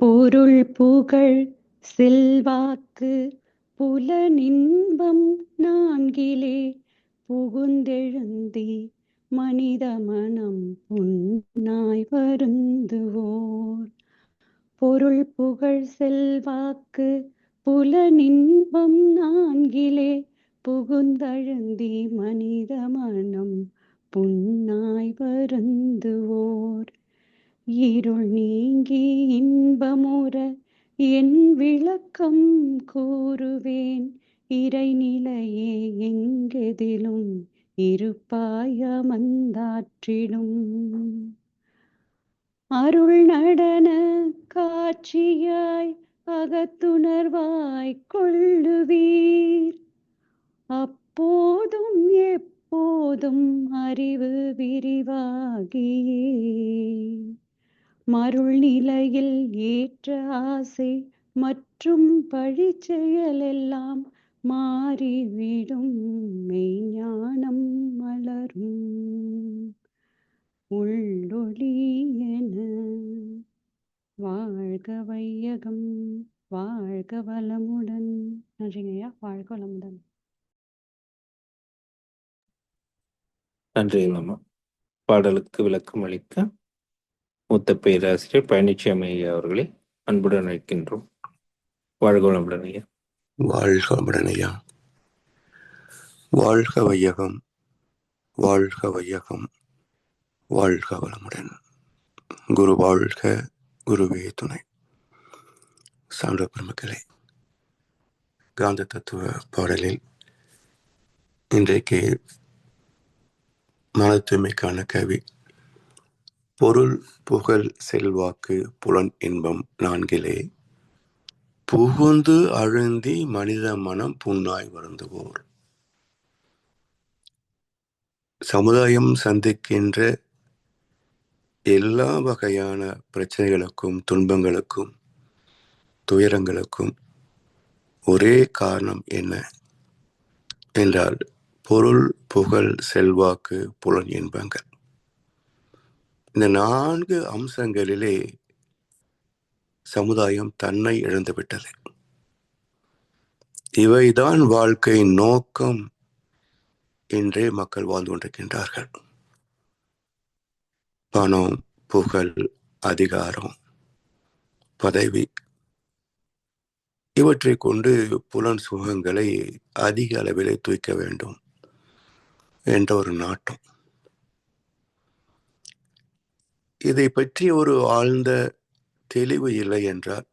பொருள் புகழ் செல்வாக்கு புலனின்பம் நான்கிலே புகுந்தெழுந்தி மனித மனம் புன்னாய் வருந்துவோர். பொருள் புகழ் செல்வாக்கு புலனின்பம் நான்கிலே புகுந்தழுந்தி மனித மனம் புன்னாய் வருந்துவோர். இருள் நீங்கி இன்பமுற என் விளக்கம் கூறுவேன். இறைநிலையே எங்கெதிலும் இருப்பாய மந்தாற்றிடும் அருள் நடன காட்சியாய் அகத்துணர்வாய் கொள்ளுவீர். அப்போதும் எப்போதும் அறிவு விரிவாகியே. மருள் நிலையில் ஏற்ற ஆசை மற்றும் பழி செயலெல்லாம் மாறிவிடும் மெய்ஞானம் மலரும். உள்ளொளி என வாழ்க வையகம் வாழ்க வளமுடன். நன்றிங்கய்யா வாழ்க வளமுடன். நன்றி அம்மா பாடலுக்கு விளக்கம் அளிக்க மூத்த பேராசிரியர் பழனிச்சாமி ஐயா அவர்களை அன்புடன் அழைக்கின்றோம். வாழ்க வளமுடன் ஐயா. வாழ்க வளமுடன் ஐயா. வாழ்க வையகம் வாழ்க வையகம் வாழ்க வளமுடன். குரு வாழ்க குருவே துணை. சான்ற பெருமக்களே காந்த தத்துவ பாடலில் இன்றைக்கு மன தூய்மைக்கான கவி பொருள் புகழ் செல்வாக்கு புலன் இன்பம் நான்கிலே. புகுந்து அழுந்தி மனித மனம் புண்ணாய் வருந்துவோர். சமுதாயம் சந்திக்கின்ற எல்லா வகையான பிரச்சனைகளுக்கும் துன்பங்களுக்கும் துயரங்களுக்கும் ஒரே காரணம் என்ன? என்றால் பொருள் புகழ் செல்வாக்கு புலன் இன்பங்கள். இந்த நான்கு அம்சங்களிலே சமுதாயம் தன்னை இழந்துவிட்டது இவைதான் வாழ்க்கையின் நோக்கம் என்றே மக்கள் வாழ்ந்து கொண்டிருக்கின்றார்கள். பணம் புகழ் அதிகாரம் பதவி இவற்றை கொண்டு புலன் சுகங்களை அதிக அளவிலே தூய்க்க வேண்டும் என்ற ஒரு நாட்டம். இதை பற்றி ஒரு ஆழ்ந்த தெளிவு இல்லை என்றால்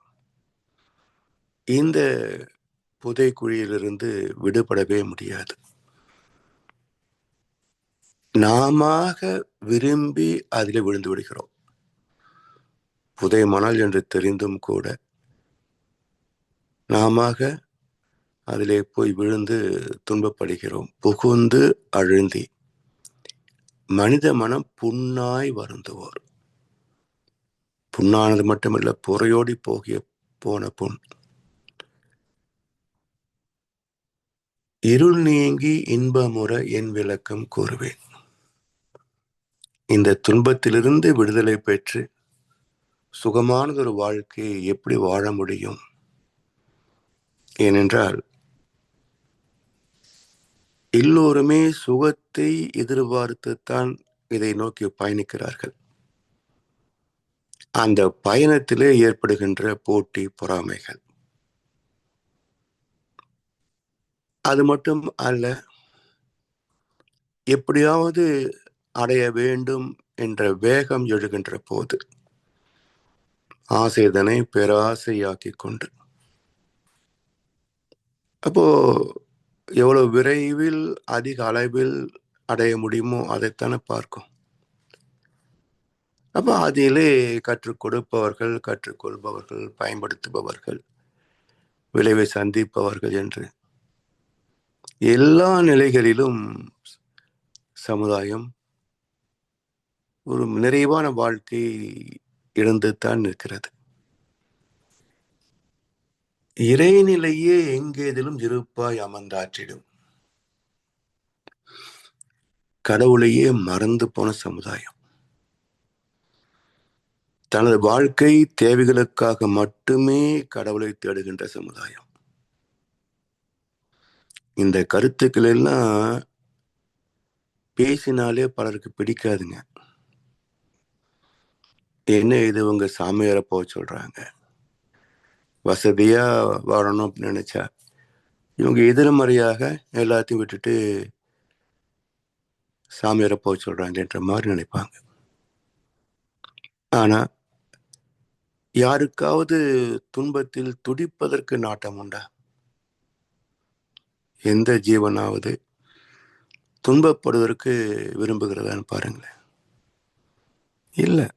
இந்த புதைக்குழியிலிருந்து விடுபடவே முடியாது. நாம விரும்பி அதில் விழுந்து விடுகிறோம். புதை மணல் என்று தெரிந்தும் கூட நாம அதிலே போய் விழுந்து துன்பப்படுகிறோம். புகுந்து அழுந்தி மனித மனம் புண்ணாய் வருந்துவோர். புண்ணானது மட்டுமல்ல புறையோடி போகிய போன புண். இருள் நீங்கி இன்பமுற என் விளக்கம் கூறுவேன். இந்த துன்பத்திலிருந்து விடுதலை பெற்று சுகமானதொரு வாழ்க்கையை எப்படி வாழ முடியும்? ஏனென்றால் எல்லோருமே சுகத்தை எதிர்பார்த்துத்தான் இதை நோக்கி பயணிக்கிறார்கள். அந்த பயணத்திலே ஏற்படுகின்ற போட்டி பொறாமைகள். அது மட்டும் அல்ல எப்படியாவது அடைய வேண்டும் என்ற வேகம் எழுகின்ற போது ஆசைதனை பேராசையாக்கி கொண்டு. அப்போ எவ்வளவு விரைவில் அதிக அளவில் அடைய முடியுமோ அதைத்தானே பார்க்கும். அப்போ அதிலே கற்றுக் கொடுப்பவர்கள் கற்றுக்கொள்பவர்கள் பயன்படுத்துபவர்கள் விளைவை சந்திப்பவர்கள் என்று. எல்லா நிலைகளிலும் சமுதாயம் ஒரு நிறைவான வாழ்க்கை இழந்துதான் நிற்கிறது. இறைநிலையே எங்கேதிலும் இருப்பாய் அமர்ந்தாற்றிடும். கடவுளையே மறந்து போன சமுதாயம். தனது வாழ்க்கை தேவைகளுக்காக மட்டுமே கடவுளை தேடுகின்ற சமுதாயம். இந்த கருத்துக்கள் எல்லாம் பேசினாலே பலருக்கு பிடிக்காதுங்க. என்ன இது உங்க சாமியாரை போக சொல்றாங்க? வசதியா வாழணும் அப்படின்னு நினைச்சா இவங்க எதிர்மறையாக எல்லாத்தையும் விட்டுட்டு சாமியாரை போக சொல்றாங்கன்ற மாதிரி நினைப்பாங்க. ஆனா யாருக்காவது துன்பத்தில் துடிப்பதற்கு நாட்டம் உண்டா? எந்த ஜீவனாவது துன்பப்படுவதற்கு விரும்புகிறதான்னு பாருங்களேன். இல்லை.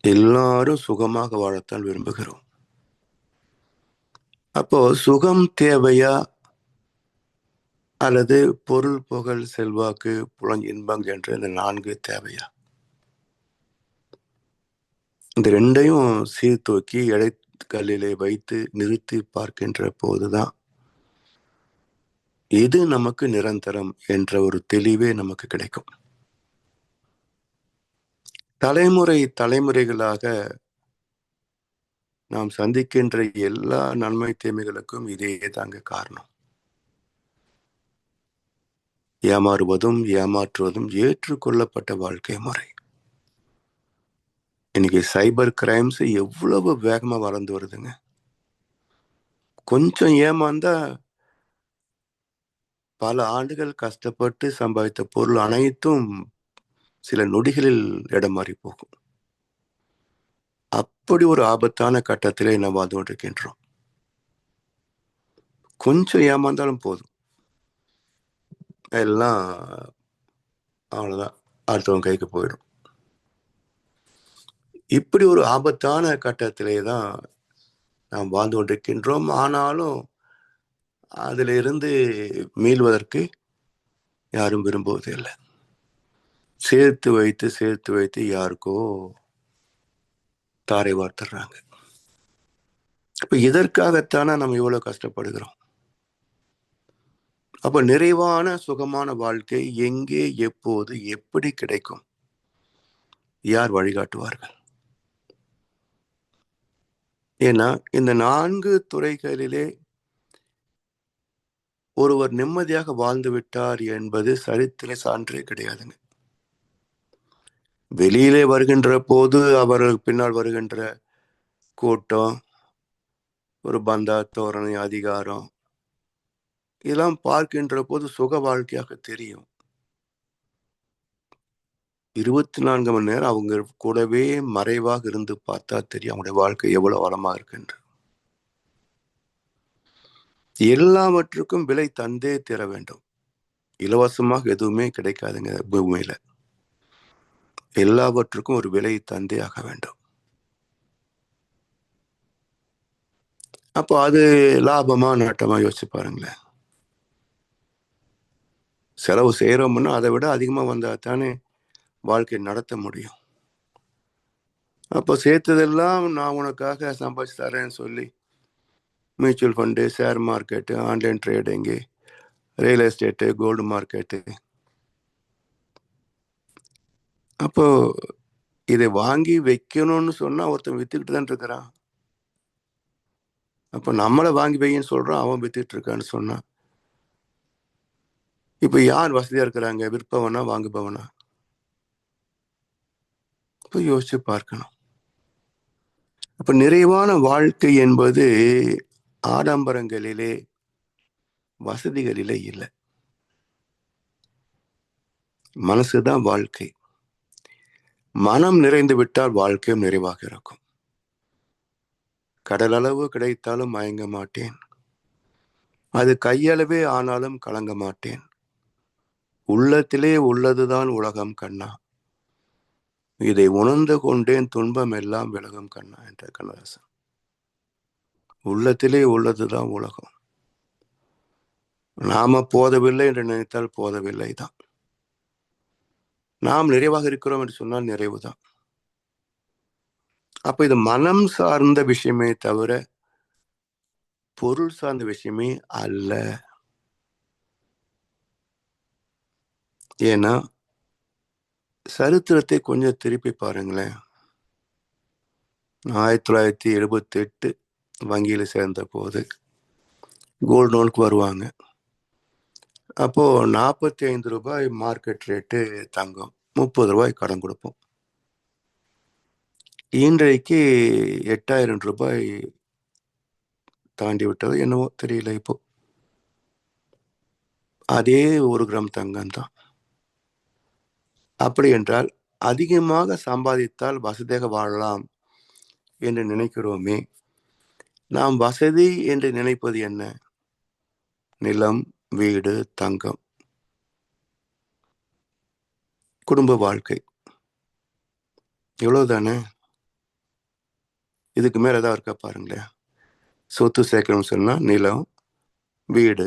எல்லாரும் சுகமாக வாழத்தான் விரும்புகிறோம். அப்போ சுகம் தேவையா? அல்லது பொருள் புகழ் செல்வாக்கு புலன் இன்பங்கள் என்ற இந்த நான்கு தேவையா? இந்த ரெண்டையும் சீர்தூக்கி இடைக்கல்லிலே வைத்து நிறுத்தி பார்க்கின்ற போதுதான் எது நமக்கு நிரந்தரம் என்ற ஒரு தெளிவே நமக்கு கிடைக்கும். தலைமுறை தலைமுறைகளாக நாம் சந்திக்கின்ற எல்லா நன்மை தீமைகளுக்கும் இதே தாங்க காரணம். ஏமாறுவதும் ஏமாற்றுவதும் ஏற்றுக்கொள்ளப்பட்ட வாழ்க்கை முறை. இன்னைக்கு சைபர் கிரைம்ஸ் எவ்வளவு வேகமாக வளர்ந்து வருதுங்க. கொஞ்சம் ஏமாந்தா பல ஆண்டுகள் கஷ்டப்பட்டு சம்பாதித்த பொருள் அனைத்தும் சில நொடிகளில் இடம் மாறி போகும். அப்படி ஒரு ஆபத்தான கட்டத்திலே நாம் வாழ்ந்து கொண்டிருக்கின்றோம். கொஞ்சம் ஏமாந்தாலும் போதும். எல்லாம் அவ்வளோதான் அடுத்தவங்க கைக்கு போயிடும். இப்படி ஒரு ஆபத்தான கட்டத்திலே தான் நாம் வாழ்ந்து கொண்டிருக்கின்றோம். ஆனாலும் அதிலிருந்து மீள்வதற்கு யாரும் விரும்புவது இல்லை. சேர்த்து வைத்து சேர்த்து வைத்து யாருக்கோ தாரை வார்த்துறாங்க. இப்போ இதற்காகத்தானே நம்ம இவ்வளோ கஷ்டப்படுகிறோம்? அப்போ நிறைவான சுகமான வாழ்க்கை எங்கே எப்போது எப்படி கிடைக்கும்? யார் வழிகாட்டுவார்கள்? ஏன்னா இந்த நான்கு துறைகளிலே ஒருவர் நிம்மதியாக வாழ்ந்து விட்டார் என்பது சரித்திர சான்றே கிடையாதுங்க. வெளியிலே வருகின்ற போது அவர்களுக்கு பின்னால் வருகின்ற கூட்டம் ஒரு பந்தா தோரணை அதிகாரம் இதெல்லாம் பார்க்கின்ற போது சுக வாழ்க்கையாக தெரியும். இருபத்தி நான்கு மணி நேரம் அவங்க கூடவே மறைவாக இருந்து பார்த்தா தெரியும் அவங்களுடைய வாழ்க்கை எவ்வளவு வளமா இருக்குன்ற எல்லாவற்றுக்கும் விலை தந்தே தர வேண்டும். இலவசமாக எதுவுமே கிடைக்காதுங்க பூமியில. எல்லாவற்றுக்கும் ஒரு விலை தந்தே ஆக வேண்டும். அப்போ அது லாபமா நட்டமா யோசிச்சு பாருங்களேன். செலவு செய்கிறோம்னா அதை விட அதிகமாக வந்தால் தானே வாழ்க்கை நடத்த முடியும். அப்போ சேர்த்ததெல்லாம் நான் உனக்காக சம்பாதிச்சு தரேன்னு சொல்லி mutual fund share market online trading real estate gold market அப்போ இதை வாங்கி வைக்கணும்னு சொன்னால் ஒருத்தன் வித்துக்கிட்டு தான் இருக்கிறான். அப்போ நம்மளை வாங்கி வைன்னு சொல்கிறான் அவன் வித்துக்கிட்டு இருக்கான்னு சொன்னான் இப்போ யார் வசதியாக இருக்கிறாங்க? விற்பவனா வாங்குபவனா? இப்போ யோசிச்சு பார்க்கணும். அப்ப நிறைவான வாழ்க்கை என்பது ஆடம்பரங்களிலே வசதிகளிலே இல்லை. மனசுதான் வாழ்க்கை. மனம் நிறைந்து விட்டால் வாழ்க்கையும் நிறைவாக இருக்கும். கடலளவு கிடைத்தாலும் மயங்க மாட்டேன். அது கையளவே ஆனாலும் கலங்க மாட்டேன். உள்ளத்திலே உள்ளதுதான் உலகம் கண்ணா. இதை உணர்ந்து கொண்டேன் துன்பம் எல்லாம் விலகும் கண்ணா என்ற கண்ணதாசன். உள்ளத்திலே உள்ளதுதான் உலகம். நாம போதவில்லை என்று நினைத்தால் போதவில்லை தான். நாம் நிறைவாக இருக்கிறோம் என்று சொன்னால் நிறைவுதான் அப்ப இது மனம் சார்ந்த விஷயமே தவிர பொருள் சார்ந்த விஷயமே அல்ல. ஏன்னா சரித்திரத்தை கொஞ்சம் திருப்பி பாருங்களேன். ஆயிரத்தி தொள்ளாயிரத்தி எழுபத்தி எட்டு வங்கியில் சேர்ந்த போது கோல்டு லோனுக்கு வருவாங்க. அப்போது நாற்பத்தி ஐந்து ரூபாய் மார்க்கெட் ரேட்டு தங்கம் முப்பது ரூபாய் கடன் கொடுப்போம். இன்றைக்கு எட்டாயிரம் ரூபாய் தாண்டி விட்டது என்னவோ தெரியல இப்போ. அதே ஒரு கிராம் தங்கம் தான் அப்படி என்றால் அதிகமாக சம்பாதித்தால் வசதியாக வாழலாம் என்று நினைக்கிறோமே. நாம் வசதி என்று நினைப்பது என்ன? நிலம் வீடு தங்கம். குடும்ப வாழ்க்கை. இவ்வளவுதானே? இதுக்கு மேல ஏதாவது இருக்கா பாருங்களேன் சொத்து சேர்க்கணும்னு சொன்னா நிலம் வீடு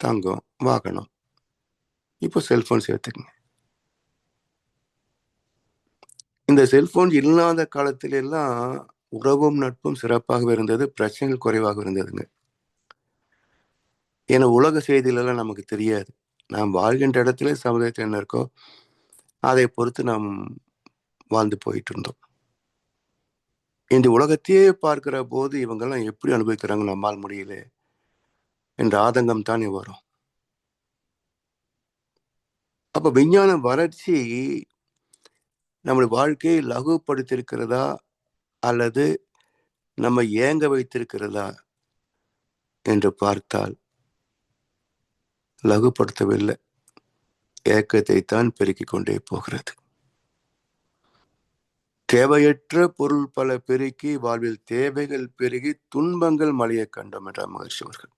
தங்கம் வாகனம். இப்போ செல்போன் சேர்த்துக்கங்க. இந்த செல்போன் இல்லாத காலத்திலெல்லாம் உறவும் நட்பும் சிறப்பாக இருந்தது பிரச்சனைகள் குறைவாக இருந்ததுங்க. ஏன்னா உலக செய்திகளெல்லாம் நமக்கு தெரியாது. நாம் வாழ்கின்ற இடத்துல சமுதாயத்தில் என்ன இருக்கோ அதை பொறுத்து நாம் வாழ்ந்து போயிட்டு இருந்தோம் இந்த உலகத்தையே பார்க்கிற போது இவங்கெல்லாம் எப்படி அனுபவிக்கிறாங்க நம்மால் முடியல என்ற ஆதங்கம் தானே வரும். அப்போ விஞ்ஞான வளர்ச்சி நம்முடைய வாழ்க்கையை லகுப்படுத்தியிருக்கிறதா? அல்லது நம்ம ஏங்க வைத்திருக்கிறதா? என்று பார்த்தால் லகுப்படுத்தவில்லை. ஏக்கத்தை தான் பெருக்கிக் கொண்டே போகிறது. தேவையற்ற பொருள் பல பெருக்கி வாழ்வில் தேவைகள் பெருகி துன்பங்கள் மலையை கண்டோம் என்ற மகிழ்ச்சி அவர்கள்.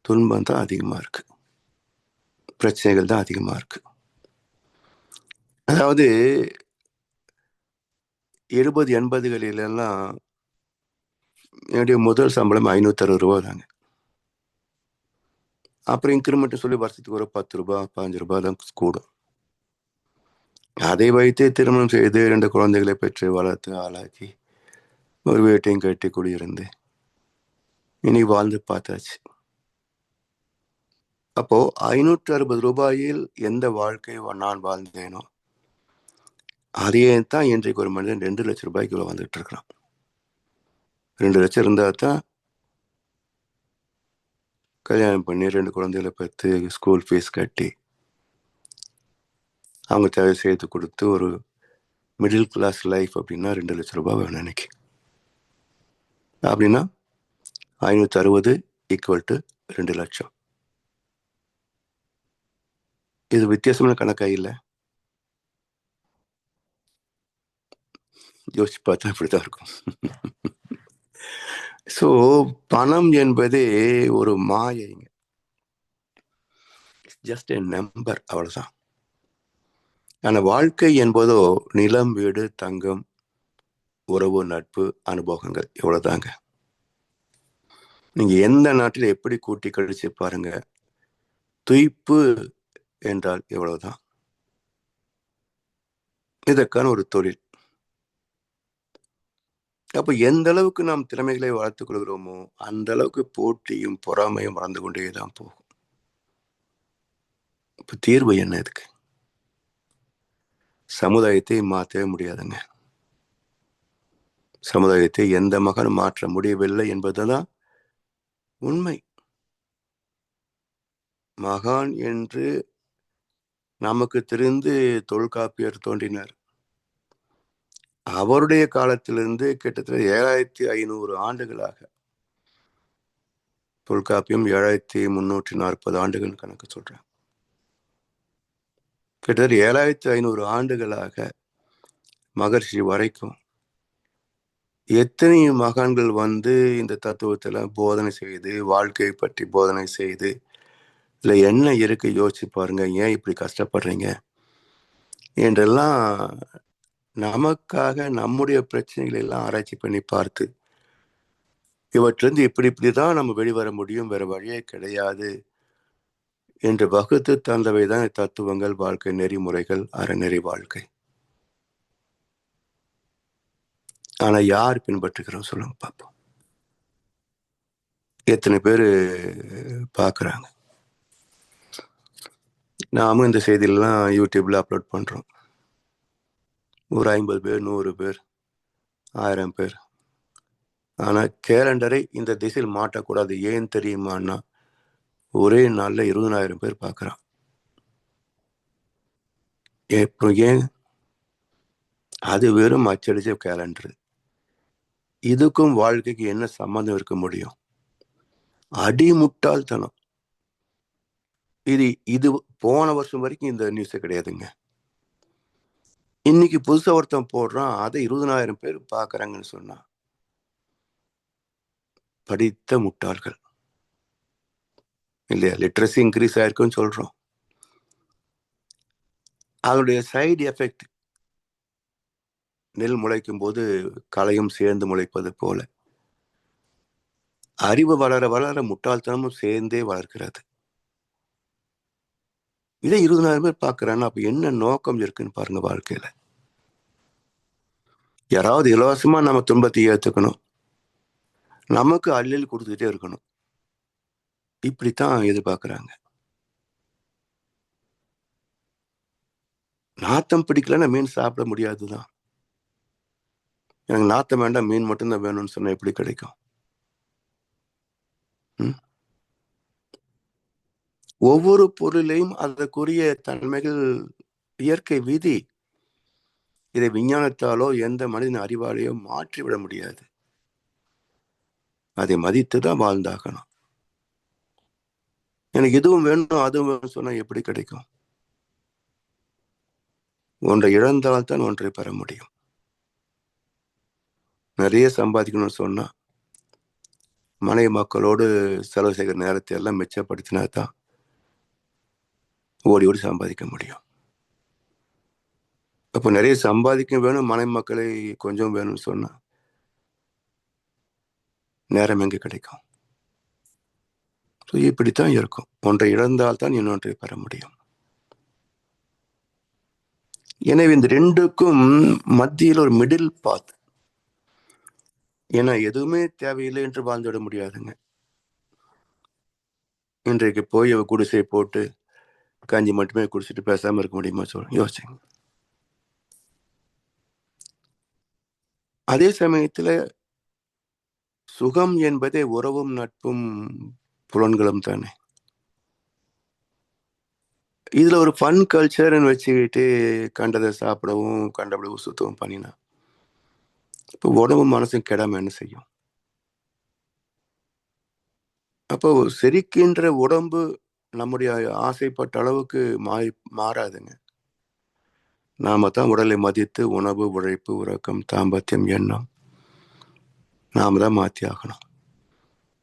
துன்பம் தான் அதிகமாக இருக்கு. பிரச்சனைகள் தான் அதிகமாக இருக்குது அதாவது எழுபது எண்பதுகளில் எல்லாம் என்னுடைய முதல் சம்பளம் ஐநூத்தி அறுபது ரூபா தாங்க. அப்புறம் இன்க்ரிமெண்ட் சொல்லி வருஷத்துக்கு ஒரு பத்து ரூபா பாஞ்சு ரூபா தான் கூடும். அதை வைத்து திருமணம் செய்து ரெண்டு குழந்தைகளை பெற்று வளர்த்து ஆளாக்கி ஒரு வீட்டையும் கட்டி குடியிருந்து இனி வாழ்ந்து பார்த்தாச்சு. அப்போ ஐநூற்றி அறுபது ரூபாயில் எந்த வாழ்க்கை நான் வாழ்ந்தேனோ அதையே தான் இன்றைக்கு ஒரு மனிதன் ரெண்டு லட்சம் ரூபாய்க்கு வந்துட்டு இருக்கிறான் ரெண்டு லட்சம் இருந்தால் தான் கல்யாணம் பண்ணி ரெண்டு குழந்தைகளை பார்த்து ஸ்கூல் ஃபீஸ் கட்டி அவங்க தேவை செய்து கொடுத்து ஒரு மிடில் கிளாஸ் லைஃப் அப்படின்னா ரெண்டு லட்சம் ரூபாய் வேணும் எனக்கு அப்படின்னா ஐநூற்றி அறுபது ஈக்குவல் டு ரெண்டு லட்சம். இது வித்தியாசமான கணக்காக இல்லை? யோசிச்சு பார்த்தா இப்படிதான் இருக்கும். ஸோ பணம் என்பதே ஒரு மாயைங்க. ஜஸ்ட் எ நம்பர் அவ்வளவுதான். ஆனால் வாழ்க்கை என்பதோ நிலம் வீடு தங்கம் உறவு நட்பு அனுபவங்கள் இவ்வளவுதாங்க. நீங்க எந்த நாட்டில் எப்படி கூட்டி கழிச்சு பாருங்க துய்ப்பு என்றால் இவ்வளவுதான் இதற்கான ஒரு தொழில். அப்போ எந்த அளவுக்கு நாம் திறமைகளை வளர்த்துக் கொள்கிறோமோ அந்த அளவுக்கு போட்டியும் பொறாமையும் வளர்ந்து கொண்டே தான் போகும். இப்போ தீர்வு என்ன இதுக்கு? சமுதாயத்தை மாற்றவே முடியாதுங்க. சமுதாயத்தை எந்த மகனும் மாற்ற முடியவில்லை என்பதுதான் உண்மை. மகான் என்று நமக்கு தெரிந்து தொல்காப்பியர் தோன்றினார். அவருடைய காலத்திலிருந்து கிட்டத்தட்ட ஏழாயிரத்தி ஐநூறு ஆண்டுகளாக தொல்காப்பியம் ஏழாயிரத்தி முன்னூற்றி நாற்பது ஆண்டுகள் கணக்கு சொல்றேன் கிட்டத்தட்ட ஏழாயிரத்தி ஐநூறு ஆண்டுகளாக மகர்ஷி வரைக்கும் எத்தனை மகான்கள் வந்து இந்த தத்துவத்தில் போதனை செய்து வாழ்க்கையை பற்றி போதனை செய்து இல்லை என்ன இருக்கு யோசிச்சு பாருங்க ஏன் இப்படி கஷ்டப்படுறீங்க? என்றெல்லாம் நமக்காக நம்முடைய பிரச்சனைகளை எல்லாம் ஆராய்ச்சி பண்ணி பார்த்து இவற்றிலிருந்து இப்படி இப்படி தான் நம்ம வெளிவர முடியும் வேற வழியே கிடையாது என்று வகுத்து தந்தவை தான் தத்துவங்கள் வாழ்க்கை நெறிமுறைகள் அறநெறி வாழ்க்கை. ஆனா யார் பின்பற்றுகிறோம் சொல்லுங்க பார்ப்போம் எத்தனை பேர் பார்க்குறாங்க நாமும் இந்த செய்தியெல்லாம் யூடியூப்ல அப்லோட் பண்றோம். ஒரு ஐம்பது பேர் நூறு பேர் ஆயிரம் பேர். ஆனால் கேலண்டரை இந்த திசையில் மாட்டக்கூடாது ஏன் தெரியுமான்னா ஒரே நாளில் இருபதாயிரம் பேர் பார்க்குறான். இப்போ ஏன்? அது வெறும் அச்சடிச்ச கேலண்டரு இதுக்கும் வாழ்க்கைக்கு என்ன சம்மந்தம் இருக்க முடியும்? அடிமுட்டாள்தனம். இது இது போன வருஷம் வரைக்கும் இந்த நியூஸே கிடையாதுங்க. இன்னைக்கு புதுசாக ஒருத்தன் போடுறான் அதை இருபதனாயிரம் பேர் பார்க்குறாங்கன்னு சொன்னான். படித்த முட்டாள்கள். இல்லையா? லிட்ரஸி இன்க்ரீஸ் ஆயிருக்குன்னு சொல்கிறோம் அதனுடைய சைடு எஃபெக்ட் நெல் முளைக்கும் போது களையும் சேர்ந்து முளைப்பது போல. அறிவு வளர வளர முட்டாள்தனமும் சேர்ந்தே வளர்க்கிறது. இதை இருபதாயிரம் பேர் பார்க்குறாங்கன்னா அப்போ என்ன நோக்கம் இருக்குன்னு பாருங்க வாழ்க்கையில். யாராவது இலவசமாக நம்ம துன்பத்தை ஏற்றுக்கணும் நமக்கு அள்ளில் கொடுத்துக்கிட்டே இருக்கணும். இப்படித்தான் எதிர்பார்க்குறாங்க. நாத்தம் பிடிக்கலன்னா மீன் சாப்பிட முடியாது தான் எனக்கு நாத்தம் வேண்டாம் மீன் மட்டும்தான் வேணும்னு சொன்னால் எப்படி கிடைக்கும்? ம்? ஒவ்வொரு பொருளையும் அதற்குரிய தன்மைகள் இயற்கை விதி இதை விஞ்ஞானத்தாலோ எந்த மனிதன் அறிவாலேயோ மாற்றிவிட முடியாது. அதை மதித்து தான் வாழ்ந்தாகணும். எனக்கு இதுவும் வேணும் அதுவும் வேணும் சொன்னால் எப்படி கிடைக்கும்? ஒன்றை இழந்தால் தான் ஒன்றை பெற முடியும். நிறைய சம்பாதிக்கணும்னு சொன்னால் மனைவி மக்களோடு செலவு செய்கிற நேரத்தை எல்லாம் மிச்சப்படுத்தினா தான் ஓடி ஓடி சம்பாதிக்க முடியும். அப்போ நிறைய சம்பாதிக்க வேணும் மனை மக்களை கொஞ்சம் வேணும்னு சொன்னால் நேரம் எங்கே கிடைக்கும்? ஸோ இப்படித்தான் இருக்கும். ஒன்றை இழந்தால் தான் இன்னொன்றை பெற முடியும். எனவே இந்த ரெண்டுக்கும் மத்தியில் ஒரு மிடில் பாத் ஏன்னா எதுவுமே தேவையில்லை என்று வாழ்ந்துவிட முடியாதுங்க. இன்றைக்கு போய் குடிசை போட்டு காஞ்சி மட்டுமே குடிச்சிட்டு பேசாமல் இருக்க முடியுமா சொல்லுங்க. யோசிச்சுங்க. அதே சமயத்துல சுகம் என்பதே உறவும் நட்பும் புலன்களும் தானே. இதுல ஒரு ஃபன் கல்ச்சர்னு வச்சுக்கிட்டு கண்டதை சாப்பிடவும் கண்டபடி சுத்தவும் பண்ணினா இப்போ உடம்பும் மனசும் கெடாம என்ன செய்யும்? அப்போ செரிக்கின்ற உடம்பு நம்முடைய ஆசைப்பட்ட அளவுக்கு மாறி மாறாதுங்க. நாம தான் உடலை மதித்து உணவு உழைப்பு உறக்கம் தாம்பத்தியம் எண்ணம். நாம தான் மாற்றி ஆகணும்.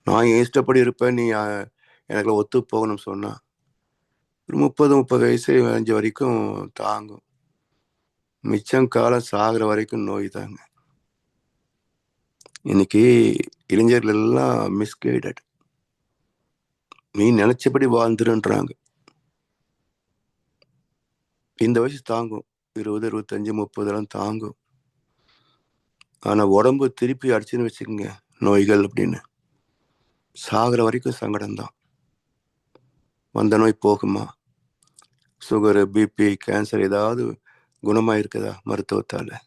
நான் என் இஷ்டப்படி இருப்பேன் நீ எனக்கு ஒத்து போகணும்னு சொன்னா ஒரு முப்பது முப்பது வயசு அஞ்சு வரைக்கும் தாங்கும். மிச்சம் காலம் சாகிற வரைக்கும் நோய் தாங்க. இன்னைக்கு இளைஞர்கள் எல்லாம் மிஸ்கைடட் நீ நினைச்சபடி வாழ்ந்துருன்றாங்க. இந்த வயசு தாங்கும். இருபது இருபத்தஞ்சு முப்பதெல்லாம் தாங்கும். ஆனால் உடம்பு திருப்பி அடிச்சுன்னு வச்சுக்கோங்க நோய்கள் அப்படின்னு. சாகிற வரைக்கும் சங்கடம் தான் வந்த நோய் போகுமா? சுகரு பிபி கேன்சர் ஏதாவது குணமாயிருக்குதா இருக்குதா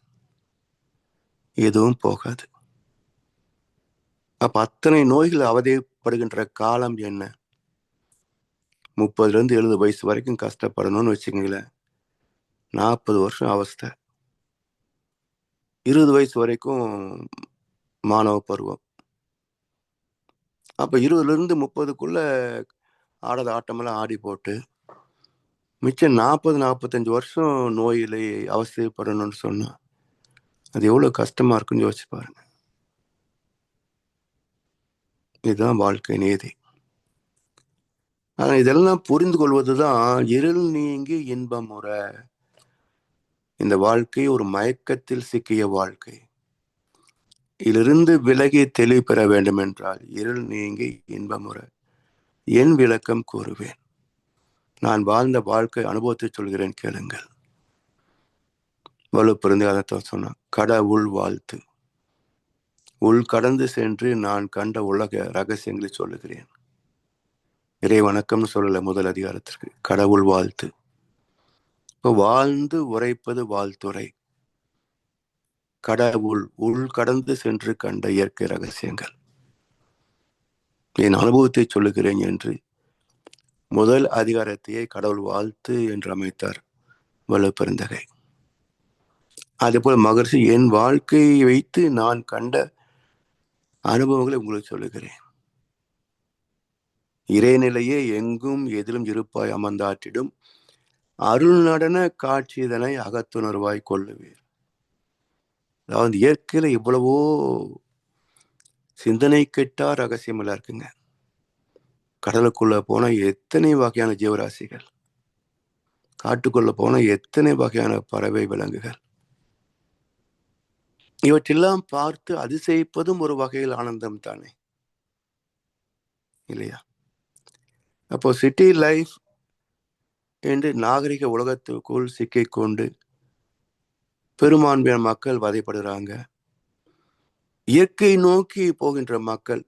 எதுவும் போகாது. அப்போ அத்தனை நோய்கள் அவதிப்படுகின்ற காலம் என்ன? முப்பதுலேருந்து எழுபது வயசு வரைக்கும் கஷ்டப்படணும்னு வச்சுக்கங்களேன். நாற்பது வருஷம் அவஸ்தை. இருபது வயசு வரைக்கும் மாணவ பருவம். அப்போ இருபதுலேருந்து முப்பதுக்குள்ளே முப்பதுக்குள்ள ஆடாத ஆட்டமெல்லாம் ஆடி போட்டு மிச்சம் நாற்பது நாற்பத்தஞ்சு வருஷம் நோயிலை அவஸ்தைப்படணும்னு சொன்னால் அது எவ்வளோ கஷ்டமாக இருக்குன்னு யோசிச்சு பாருங்க. இதுதான் வாழ்க்கை நீதி. ஆனால் இதெல்லாம் புரிந்து கொள்வது தான் இருள் நீங்கி இன்பம் இந்த வாழ்க்கை ஒரு மயக்கத்தில் சிக்கிய வாழ்க்கை. இதிலிருந்து விலகி தெளிவு பெற வேண்டும் என்றால் இருள் நீங்கி இன்பமுற என் விளக்கம் கூறுவேன். நான் வாழ்ந்த வாழ்க்கை அனுபவத்தை சொல்கிறேன் கேளுங்கள். வலுப்பிருந்து அதை சொன்னான் கடவுள் வாழ்த்து. உள் கடந்து சென்று நான் கண்ட உலக ரகசியங்களை சொல்லுகிறேன். இறை வணக்கம்னு சொல்லல முதல் அதிகாரத்திற்கு. கடவுள் வாழ்த்து. இப்போ வாழ்ந்து உரைப்பது வாழ்த்துரை கடவுள் உள் கடந்து சென்று கண்ட இயற்கை ரகசியங்கள். என் அனுபவத்தை சொல்லுகிறேன் என்று முதல் அதிகாரத்தையே கடவுள் வாழ்த்து என்று அமைத்தார் வலுப்பெருந்தகை அதேபோல் மகர்ஷி என் வாழ்க்கையை வைத்து நான் கண்ட அனுபவங்களை உங்களுக்கு சொல்லுகிறேன். இறைநிலையே எங்கும் எதிலும் இருப்பாய் அமர்ந்தாற்றிடும் அருள் நடன காட்சிதனை அகத்துணர்வாய் கொள்ளுவீர். அதாவது இயற்கையில் இவ்வளவோ சிந்தனை கெட்டா ரகசியமெல்லாம் இருக்குங்க. கடலுக்குள்ள போனால் எத்தனை வகையான ஜீவராசிகள்? காட்டுக்குள்ள போனால் எத்தனை வகையான பறவை விலங்குகள்? இவற்றெல்லாம் பார்த்து அதிசயிப்பதும் ஒரு வகையில் ஆனந்தம் தானே? இல்லையா? அப்போ சிட்டி லைஃப் என்று நாகரிக உலகத்துக்குள் சிக்கிக்கொண்டு பெரும்பான்மையான மக்கள் வதைப்படுகிறாங்க இயற்கை நோக்கி போகின்ற மக்கள்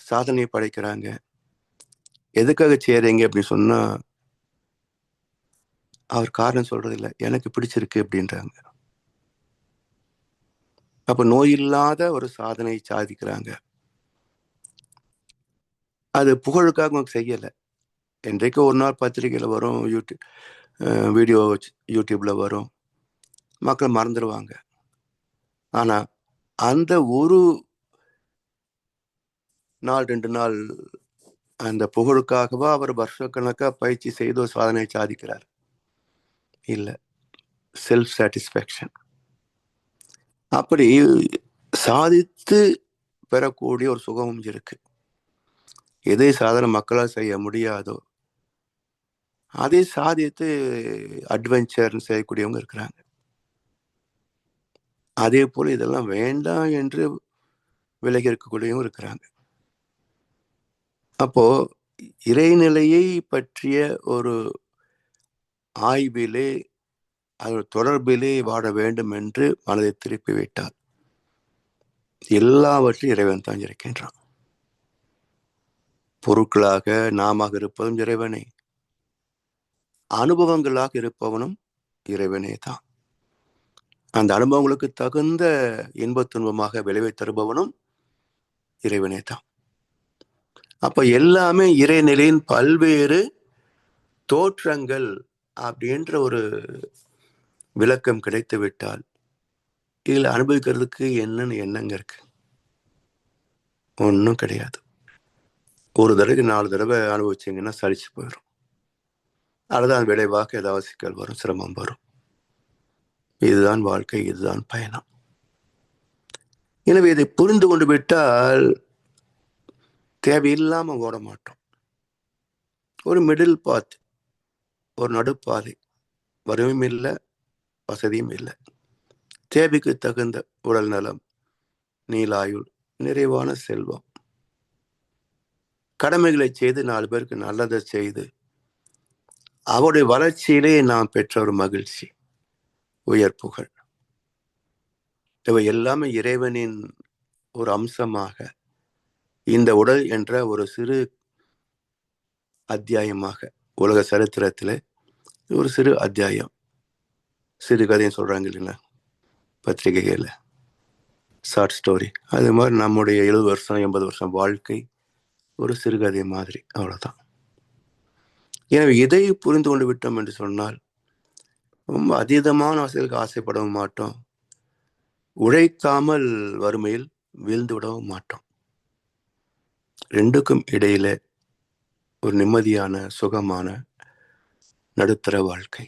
சாதனை படைக்கிறாங்க. எதுக்காக செய்யறீங்க அப்படின்னு சொன்னா அவர் காரணம் சொல்றதில்ல. எனக்கு பிடிச்சிருக்கு அப்படின்றாங்க. அப்ப நோய் இல்லாத ஒரு சாதனை சாதிக்கிறாங்க. அது புகழுக்காக அவங்க செய்யலை. என்றைக்கு ஒரு நாள் பத்திரிக்கையில் வரும் யூடியூப் வீடியோ யூடியூப்ல வரும். மக்கள் மறந்துடுவாங்க ஆனா அந்த ஒரு நாள் ரெண்டு நாள் அந்த புகழுக்காகவா அவர் வருஷக்கணக்காக பயிற்சி செய்து ஒரு சாதிக்கிறார். இல்லை. செல்ஃப் சாட்டிஸ்ஃபேக்ஷன் அப்படி சாதித்து பெறக்கூடிய ஒரு சுகமும் இருக்கு. எதை சாதனை மக்களால் செய்ய முடியாதோ அதை சாதித்து அட்வென்ச்சர்னு செய்யக்கூடியவங்க இருக்கிறாங்க. அதே போல் இதெல்லாம் வேண்டாம் என்று விலகி இருக்கக்கூடியவங்க இருக்கிறாங்க. அப்போ இறைநிலையை பற்றிய ஒரு ஆய்விலே அது தொடர்பிலே வாழ வேண்டும் என்று மனதை திருப்பி விட்டார் எல்லாவற்றையும் இறைவன் தான் இருக்கின்றான் பொருட்களாக நாம இருப்பதும் இறைவனை. அனுபவங்களாக இருப்பவனும் இறைவனே தான். அந்த அனுபவங்களுக்கு தகுந்த இன்பத் துன்பமாக விளைவை தருபவனும் இறைவனே தான். அப்ப எல்லாமே இறைநிலையின் பல்வேறு தோற்றங்கள் அப்படின்ற ஒரு விளக்கம் கிடைத்து விட்டால் இதில் அனுபவிக்கிறதுக்கு என்னன்னு எண்ணங்க இருக்கு? ஒன்றும் கிடையாது. ஒரு தடவைக்கு நாலு தடவை அனுபவிச்சிங்கன்னா சலிச்சு போயிடும் அதுதான் விளைவாக ஏதாவது சிக்கல் வரும் சிரமம் வரும். இதுதான் வாழ்க்கை இதுதான் பயணம். எனவே இதை புரிந்து கொண்டு விட்டால் தேவையில்லாமல் ஓட மாட்டோம். ஒரு மிடில் பாத் ஒரு நடுப்பாதை. வறுமையும் இல்லை வசதியும் இல்லை. தேவைக்கு தகுந்த உடல் நலம் நீலாயுள் நிறைவான செல்வம். கடமைகளை செய்து நாலு பேருக்கு நல்லதை செய்து அவருடைய வளர்ச்சியிலே நாம் பெற்ற ஒரு மகிழ்ச்சி உயர் புகழ். இவை எல்லாமே இறைவனின் ஒரு அம்சமாக இந்த உடல் என்ற ஒரு சிறு அத்தியாயமாக உலக சரித்திரத்தில் ஒரு சிறு அத்தியாயம். சிறுகதையும் சொல்கிறாங்க இல்லைங்களா? பத்திரிகைகளில். ஷார்ட் ஸ்டோரி அது மாதிரி நம்முடைய எழுபது வருஷம் எண்பது வருஷம் வாழ்க்கை ஒரு சிறுகதை மாதிரி அவ்வளோதான் எனவே இதை புரிந்து கொண்டு விட்டோம் என்று சொன்னால் ரொம்ப அதீதமான ஆசைகளுக்கு ஆசைப்படவும் மாட்டோம். உழைக்காமல் வறுமையில் வீழ்ந்து விடவும் மாட்டோம். ரெண்டுக்கும் இடையில ஒரு நிம்மதியான சுகமான நடுத்தர வாழ்க்கை.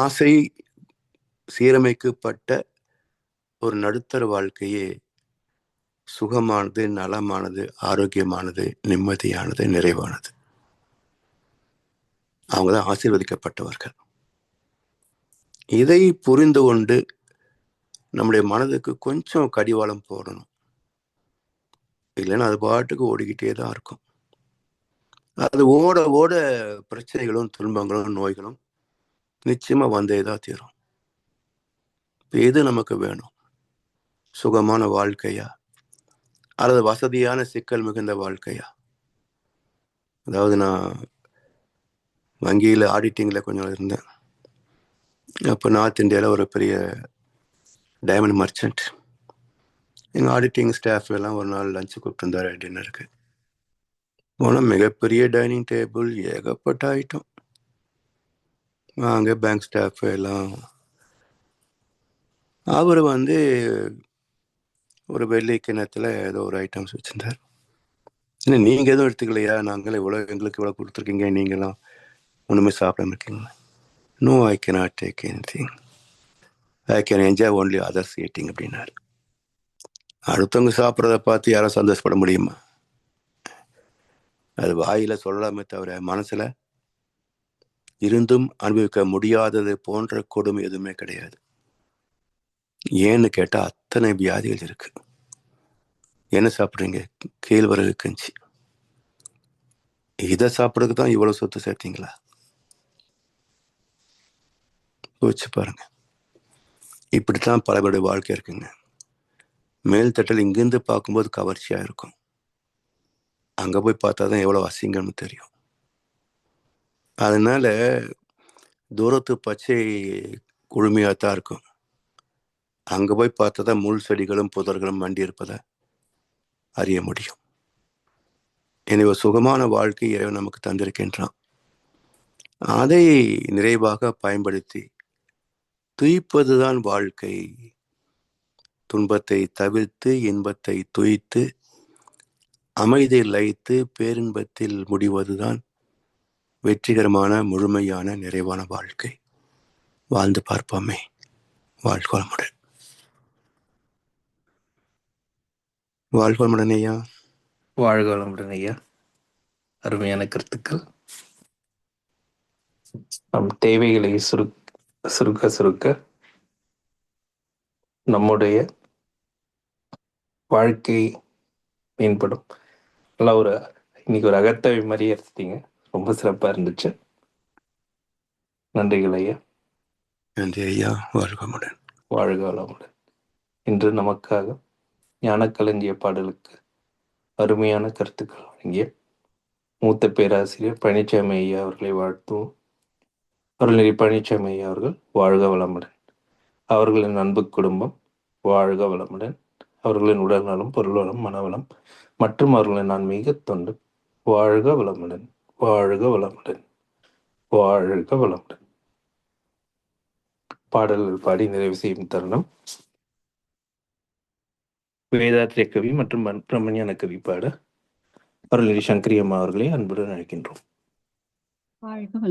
ஆசை சீரமைக்கப்பட்ட ஒரு நடுத்தர வாழ்க்கையே சுகமானது நலமானது ஆரோக்கியமானது நிம்மதியானது நிறைவானது. அவங்க தான் ஆசீர்வதிக்கப்பட்டவர்கள். இதை புரிந்து கொண்டு நம்முடைய மனதுக்கு கொஞ்சம் கடிவாளம் போடணும். இல்லைன்னா அது பாட்டுக்கு ஓடிக்கிட்டே தான் இருக்கும். அது ஓட ஓட பிரச்சனைகளும் துன்பங்களும் நோய்களும் நிச்சயமா வந்தே தான் தீரும். எது நமக்கு வேணும்? சுகமான வாழ்க்கையா? அல்லது வசதியான சிக்கல் மிகுந்த வாழ்க்கையா? அதாவது நான் வங்கியில் ஆடிட்டிங்கில் கொஞ்சம் இருந்தேன். அப்போ நார்த் இந்தியாவில் ஒரு பெரிய டைமண்ட் மர்ச்சன்ட் எங்கள் ஆடிட்டிங் ஸ்டாஃப் எல்லாம் ஒரு நாள் லஞ்சு கூப்பிட்டுருந்தாரு டின்னருக்கு போனால் மிகப்பெரிய டைனிங் டேபிள் ஏகப்பட்ட ஐட்டம் அங்கே பேங்க் ஸ்டாஃப் எல்லாம். அவர் வந்து ஒரு வெள்ளி கிணத்துல ஏதோ ஒரு ஐட்டம்ஸ் வச்சுருந்தார். இல்லை நீங்கள் எதுவும் எடுத்துக்கலையா? நாங்களே இவ்வளோ எங்களுக்கு இவ்வளோ கொடுத்துருக்கீங்க நீங்களாம் ஒன்றுமே சாப்பிடாம இருக்கீங்க no I cannot take anything I can enjoy only others eating அப்படின்னாரு. அடுத்தவங்க சாப்பிட்றத பார்த்து யாரும் சந்தோஷப்பட முடியுமா? அது வாயில் சொல்லலாமே தவிர மனசில் இருந்தும் அனுபவிக்க முடியாதது போன்ற கொடுமை எதுவுமே கிடையாது. ஏன்னு கேட்டால் அத்தனை வியாதிகள் இருக்கு. என்ன சாப்பிட்றீங்க? கேழ்வரகு கஞ்சி இதை சாப்பிட்றதுக்கு தான் இவ்வளோ சொத்து சேர்த்தீங்களா? யோசிச்சு பாருங்க. இப்படித்தான் பல பேருடைய வாழ்க்கை இருக்குங்க. மேல்தட்டில் இங்கேருந்து பார்க்கும்போது கவர்ச்சியாக இருக்கும். அங்கே போய் பார்த்தா தான் எவ்வளோ அசிங்கம்னு தெரியும். அதனால தூரத்து பச்சை குழுமையாக தான் இருக்கும். அங்கே போய் பார்த்தா தான் முள் செடிகளும் புதர்களும் மண்டி இருப்பதை அறிய முடியும். எனவே சுகமான வாழ்க்கை இறைவன் நமக்கு தந்திருக்கின்றான். அதை நிறைவாக பயன்படுத்தி துய்ப்பதுதான் வாழ்க்கை. துன்பத்தை தவிர்த்து இன்பத்தை துய்த்து அமைதி லயித்து பேரின்பத்தில் முடிவதுதான் வெற்றிகரமான முழுமையான நிறைவான வாழ்க்கை. வாழ்ந்து பார்ப்போமே. வாழ்கோளமுடன் வாழ்வளமுடன் ஐயா. வாழ்க வளமுடன் ஐயா. அருமையான கருத்துக்கள். நம் தேவைகளை சுரு சுருக்க சுருக்க. நம்முடைய வாழ்க்கை மேம்படும். நல்லா ஒரு இன்னைக்கு ஒரு அகத்தவை மாதிரியே எடுத்துட்டீங்க. ரொம்ப சிறப்பா இருந்துச்சு. நன்றிகள் ஐயா. நன்றி ஐயா. வாழ்வளமுடன் வாழ்க வளமுடன். இன்று நமக்காக ஞானக்களஞ்சிய பாடலுக்கு அருமையான கருத்துக்கள் வழங்கிய மூத்த பேராசிரியர் பழனிசாமி ஐயா அவர்களை வாழ்த்துவோம். அருள்நெறி பழனிசாமி ஐயா அவர்கள் வாழ்க வளமுடன். அவர்களின் அன்பு குடும்பம் வாழ்க வளமுடன். அவர்களின் உடல்நலம் பொருள்வளம் மனவளம் மற்றும் அவர்களின் ஆன்மீக தொண்டு வாழ்க வளமுடன் வாழ்க வளமுடன் வாழ்க வளமுடன். பாடல்கள் பாடி நிறைவு செய்யும் தருணம். வேதாத்திரிய கவி மற்றும் பிரம்மணியான பிரம்மஞான கவி பாட அருள்நெறி சங்கரியம்மா அவர்களை அன்புடன் அழைக்கின்றோம். வாழ்க வளம்